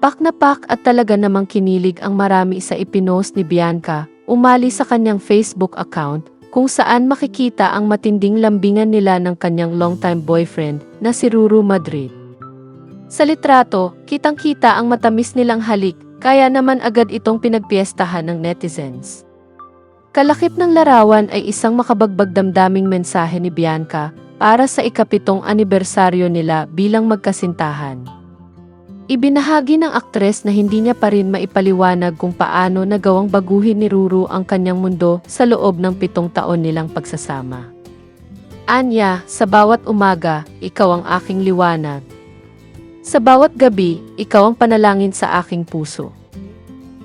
Pak na pak at talaga namang kinilig ang marami sa ipinost ni Bianca, umali sa kanyang Facebook account, kung saan makikita ang matinding lambingan nila ng kanyang longtime boyfriend na si Ruru Madrid. Sa litrato, kitang-kita ang matamis nilang halik, kaya naman agad itong pinagpiestahan ng netizens. Kalakip ng larawan ay isang makabagbag damdaming mensahe ni Bianca para sa ikapitong anibersaryo nila bilang magkasintahan. Ibinahagi ng aktres na hindi niya pa rin maipaliwanag kung paano nagawang baguhin ni Ruru ang kanyang mundo sa loob ng pitong taon nilang pagsasama. Anya, sa bawat umaga, ikaw ang aking liwanag. Sa bawat gabi, ikaw ang panalangin sa aking puso.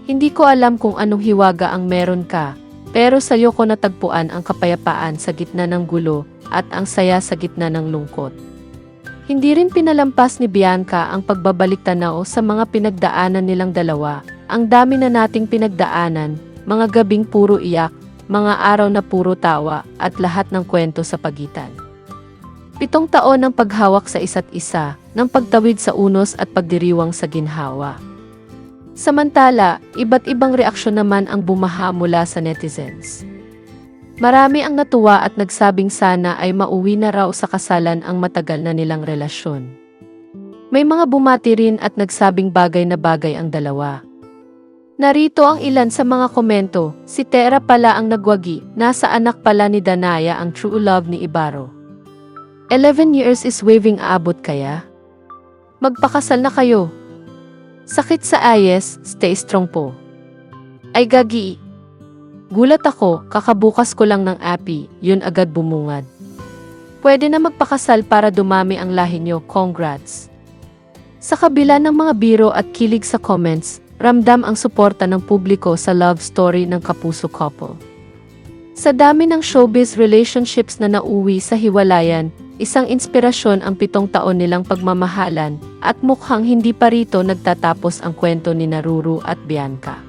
Hindi ko alam kung anong hiwaga ang meron ka, pero sa iyo ko natagpuan ang kapayapaan sa gitna ng gulo at ang saya sa gitna ng lungkot. Hindi rin pinalampas ni Bianca ang pagbabalik tanaw sa mga pinagdaanan nilang dalawa. Ang dami na nating pinagdaanan, mga gabing puro iyak, mga araw na puro tawa, at lahat ng kwento sa pagitan. Pitong taon ng paghawak sa isa't isa, ng pagtawid sa unos at pagdiriwang sa ginhawa. Samantala, iba't ibang reaksyon naman ang bumaha mula sa netizens. Marami ang natuwa at nagsabing sana ay mauwi na raw sa kasalan ang matagal na nilang relasyon. May mga bumati rin at nagsabing bagay na bagay ang dalawa. Narito ang ilan sa mga komento, si Tera pala ang nagwagi, nasa anak pala ni Danaya ang true love ni Ibaro. 11 years is waving aabot kaya? Magpakasal na kayo. Sakit sa ayes, stay strong po. Ay gagi, Gulat ako, kakabukas ko lang ng api, yun agad bumungad. Pwede na magpakasal para dumami ang lahi nyo, congrats. Sa kabila ng mga biro at kilig sa comments, ramdam ang suporta ng publiko sa love story ng kapuso couple. Sa dami ng showbiz relationships na nauwi sa hiwalayan, isang inspirasyon ang pitong taon nilang pagmamahalan at mukhang hindi pa rito nagtatapos ang kwento ni Naruru at Bianca.